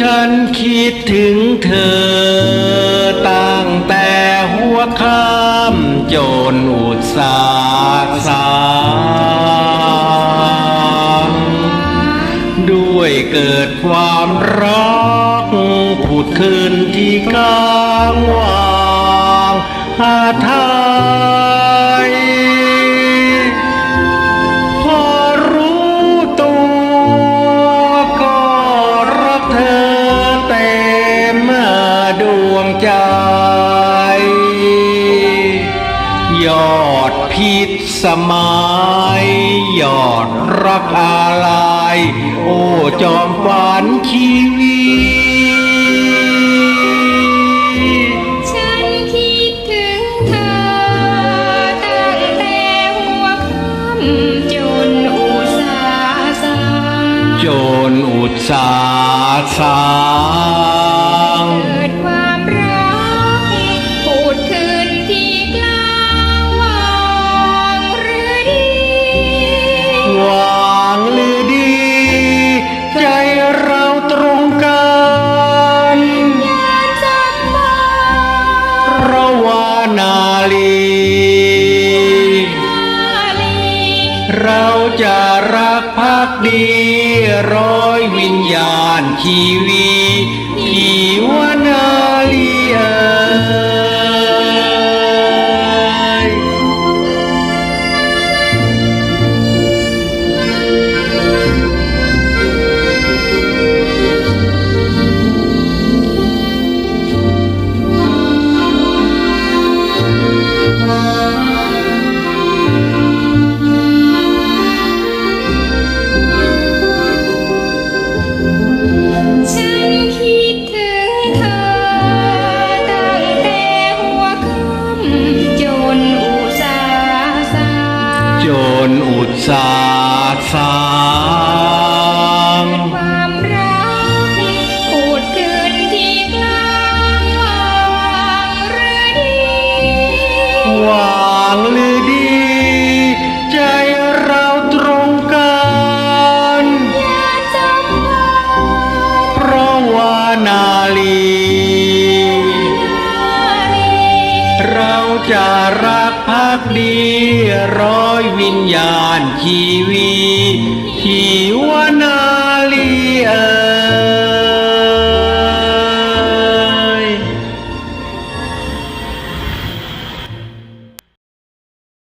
ฉันคิดถึงเธอ ตั้งแต่หัวค่ำจนอุตสาห์สางด้วยเกิดความรักผุดขึ้นที่กลางวางหาไทย วงใจ ยอดพิษสมัยยอดรักอะไรโอ้จอมฝันชีวิต ฉันคิดถึงเธอตั้งแต่หัวค่ำจนอุตสาห์สางจนอุตสาห์สาง นาลี เราจะรักพักดีร้อยวิญญาณชีวี นอุตสาห์สร้างความรักพูดขึ้นที่กลางวางหรือดีวางหรือดี ใจเราตรงกันอย่าจำว่าเพราะว่านาลีลีเราจะรักภั กดีร้อยวิญญาณชีวีที่วนา